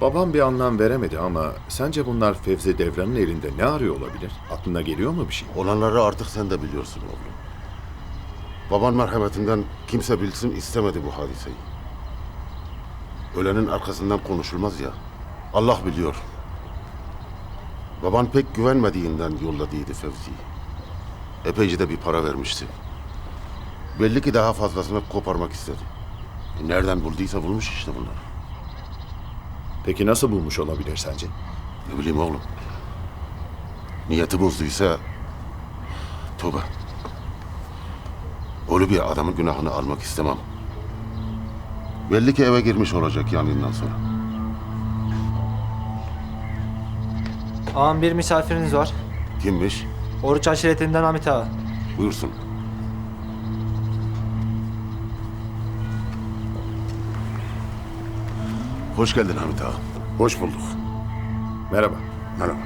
Babam bir anlam veremedi ama sence bunlar Fevzi Devran'ın elinde ne arıyor olabilir? Aklına geliyor mu bir şey? Olanları artık sen de biliyorsun oğlum. Baban merhametinden kimse bilsin istemedi bu hadiseyi. Ölenin arkasından konuşulmaz ya. Allah biliyor. Baban pek güvenmediğinden yolladıydı Fevzi'yi. Epeyce de bir para vermişti. Belli ki daha fazlasını koparmak istedi. E Nereden bulduysa bulmuş işte bunları. Peki nasıl bulmuş olabilir sence? Ne bileyim oğlum. Niyeti bozduysa... Tövbe. Öyle bir adamın günahını almak istemem. Belli ki eve girmiş olacak yangından sonra. Ağam bir misafiriniz var. Kimmiş? Oruç aşiretinden Hamit Ağa. Buyursun. Hoş geldin Hamit Ağa. Hoş bulduk. Merhaba. Merhaba.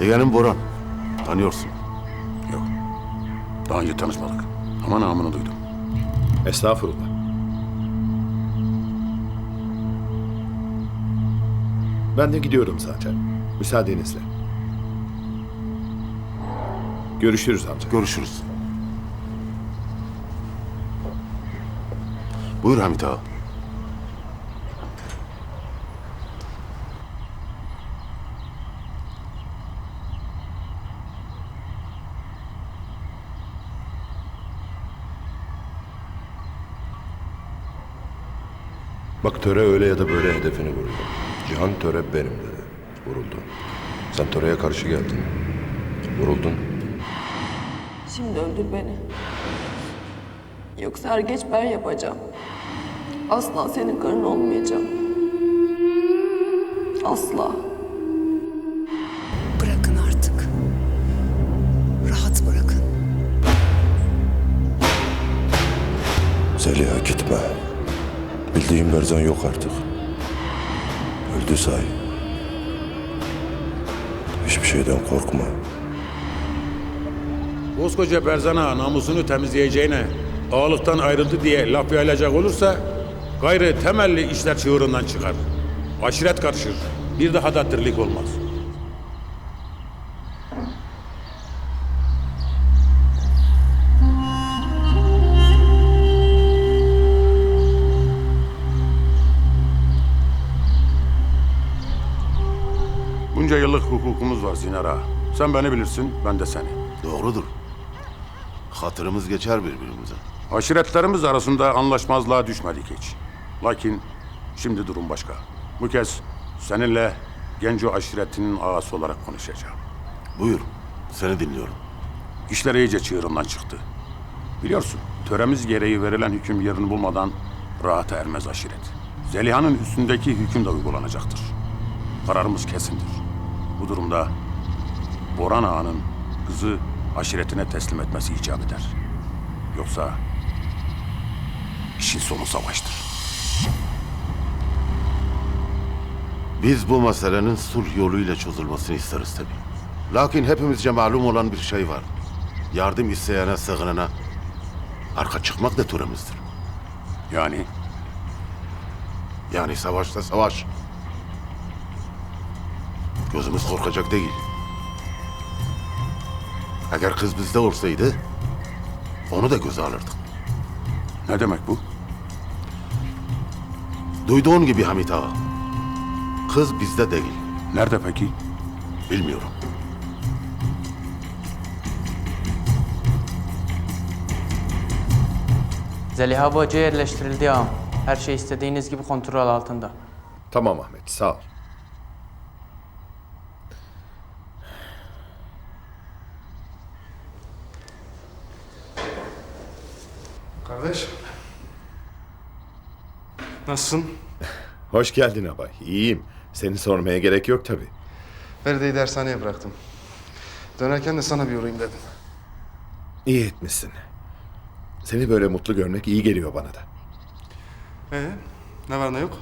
Yeğenim Boran. Tanıyorsun. Yok. Daha önce tanışmadık. Ama namını duydum. Estağfurullah. Ben de gidiyorum zaten. Müsaadenizle. Görüşürüz amca. Görüşürüz. Buyur Hamit Ağa. Bak töre öyle ya da böyle hedefini vuruyor. Cihan töre benim dedi. Vuruldu. Sen töreye karşı geldin. Vuruldun. Şimdi öldür beni. Yoksa er geç ben yapacağım. Asla senin karın olmayacağım. Asla. Bırakın artık. Rahat bırakın. Zeliha gitme. Bildiğim Berzan yok artık. Öldü say. Hiçbir şeyden korkma. Koskoca Berzan'a namusunu temizleyeceğine ağalıktan ayrıldı diye laf yayılacak olursa gayrı temelli işler çığırından çıkar. Aşiret karışır. Bir daha da dirlik olmaz. Yıllık hukukumuz var Zinara. Sen beni bilirsin, ben de seni. Doğrudur. Hatırımız geçer birbirimize. Aşiretlerimiz arasında anlaşmazlığa düşmedik hiç. Lakin şimdi durum başka. Bu kez seninle Genco aşiretinin ağası olarak konuşacağım. Buyur. Seni dinliyorum. İşler iyice çığırından çıktı. Biliyorsun, töremiz gereği verilen hüküm yerini bulmadan rahata ermez aşiret. Zeliha'nın üstündeki hüküm de uygulanacaktır. Kararımız kesindir. Bu durumda Boran Ağa'nın kızı aşiretine teslim etmesi icap eder. Yoksa işin sonu savaştır. Biz bu meselenin sulh yoluyla çözülmesini isteriz tabii. Lakin hepimizce malum olan bir şey var. Yardım isteyene, sığınana arka çıkmak da töremizdir. Yani Yani savaşta savaş. Gözümüz korkacak değil. Eğer kız bizde olsaydı onu da göze alırdık. ne demek bu? Duyduğun gibi Hamit Ağa. Kız bizde değil. Nerede peki? Bilmiyorum. Zeliha Bacı yerleştirildi ağam. Her şey istediğiniz gibi kontrol altında. Tamam Ahmet, sağ ol. Kardeş. Nasılsın? Hoş geldin abay. İyiyim. Seni sormaya gerek yok tabii. Feride'yi dershaneye bıraktım. Dönerken de sana bir uğrayayım dedim. İyi etmişsin. Seni böyle mutlu görmek iyi geliyor bana da. Ee, ne var ne yok?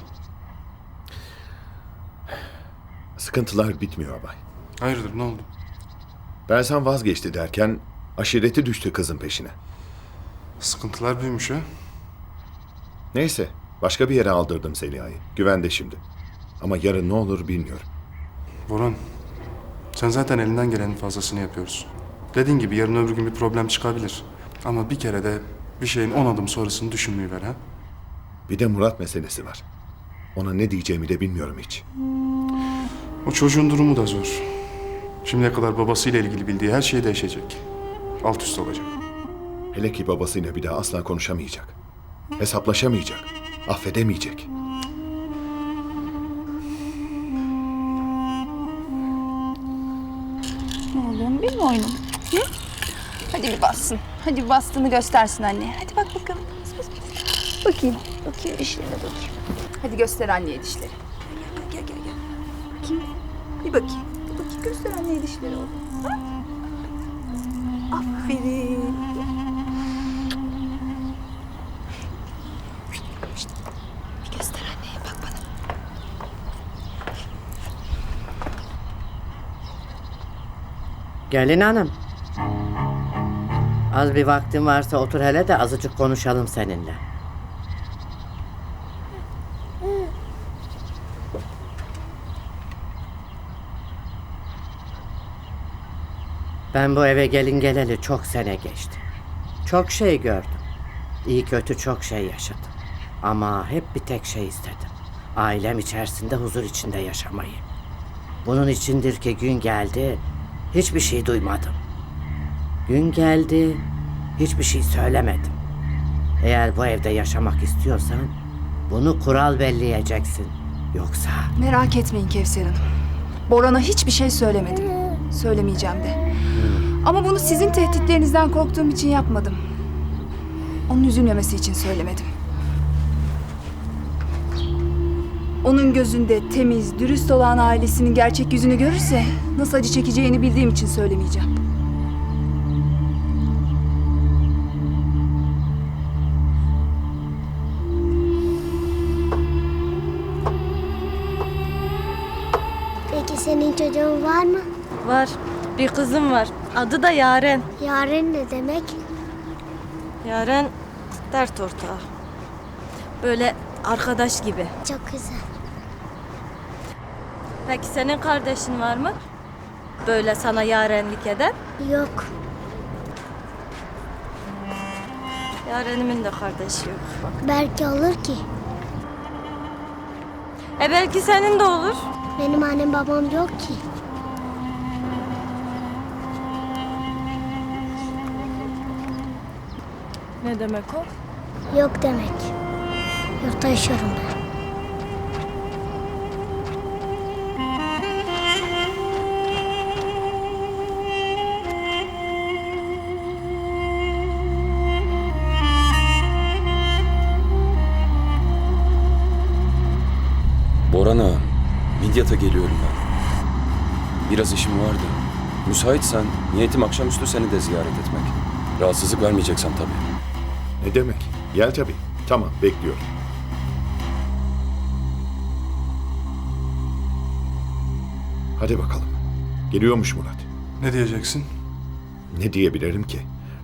Sıkıntılar bitmiyor abay. Hayırdır ne oldu? Berzan vazgeçti derken aşireti düştü kızın peşine. Sıkıntılar büyümüş ha. Neyse, başka bir yere aldırdım Zeliha'yı. Güvende şimdi. Ama yarın ne olur bilmiyorum. Boran, sen zaten elinden gelenin fazlasını yapıyorsun. Dediğin gibi yarın öbür gün bir problem çıkabilir. Ama bir kere de bir şeyin on adım sonrasını düşünmeyi ver ha. Bir de Murat meselesi var. Ona ne diyeceğimi de bilmiyorum hiç. O çocuğun durumu da zor. Şimdiye kadar babasıyla ilgili bildiği her şey değişecek. Alt üst olacak. Hele ki babasıyla bir daha asla konuşamayacak. Hesaplaşamayacak. Affedemeyecek. Oğlum benim oyunum. Hı? Hadi bir bassın. Hadi bir bastığını göstersin anne. Hadi bak bakalım. Bas, bas, bas. Bakayım. Bakayım dişlerine bakayım. Hadi göster anneye dişleri. Gel gel gel. gel. Bakayım. Bir bakayım. Bir bakayım göster anneye dişleri oğlum. Aferin. Şşt, Bir göster anneye bak bana. Gelin hanım. Az bir vaktin varsa otur hele de azıcık konuşalım seninle. Ben bu eve gelin geleli çok sene geçti. Çok şey gördüm. İyi kötü çok şey yaşadım. Ama hep bir tek şey istedim. Ailem içerisinde huzur içinde yaşamayı. Bunun içindir ki gün geldi, hiçbir şey duymadım. Gün geldi, hiçbir şey söylemedim. Eğer bu evde yaşamak istiyorsan, bunu kural belleyeceksin. Yoksa Merak etmeyin Kevser Hanım. Boran'a hiçbir şey söylemedim. Söylemeyeceğim de. Ama bunu sizin tehditlerinizden korktuğum için yapmadım. Onun üzülmemesi için söylemedim. Onun gözünde temiz, dürüst olan ailesinin gerçek yüzünü görürse nasıl acı çekeceğini bildiğim için söylemeyeceğim. Peki senin çocuğun var mı? Var. Bir kızım var. Adı da Yaren. Yaren ne demek? Yaren dert ortağı. Böyle arkadaş gibi. Çok güzel. Peki senin kardeşin var mı? Böyle sana yarenlik eden. Yok. Yarenimin de kardeşi yok. Belki olur ki. E belki senin de olur. Benim annem babam yok ki. Ne demek o? Yok demek. Yurtta yaşıyorum ben. Midyat'a geliyorum ben. Biraz işim vardı. Müsaitsen niyetim akşamüstü seni de ziyaret etmek. Rahatsızlık vermeyeceksen tabii. Ne demek? Gel tabii. Tamam, bekliyorum. Hadi bakalım. Geliyormuş Murat. Ne diyeceksin? Ne diyebilirim ki?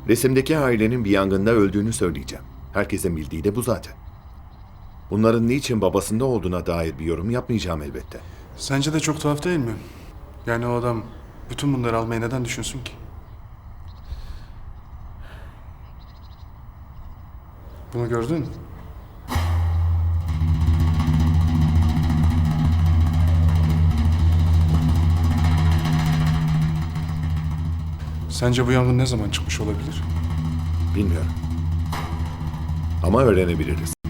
Resimdeki ailenin bir yangında öldüğünü söyleyeceğim. Herkesin bildiği de bu zaten. Bunların niçin babasında olduğuna dair bir yorum yapmayacağım elbette. Sence de çok tuhaf değil mi? Yani o adam bütün bunları almayı neden düşünsün ki? Bunu gördün? Sence bu yangın ne zaman çıkmış olabilir? Bilmiyorum. Ama öğrenebiliriz.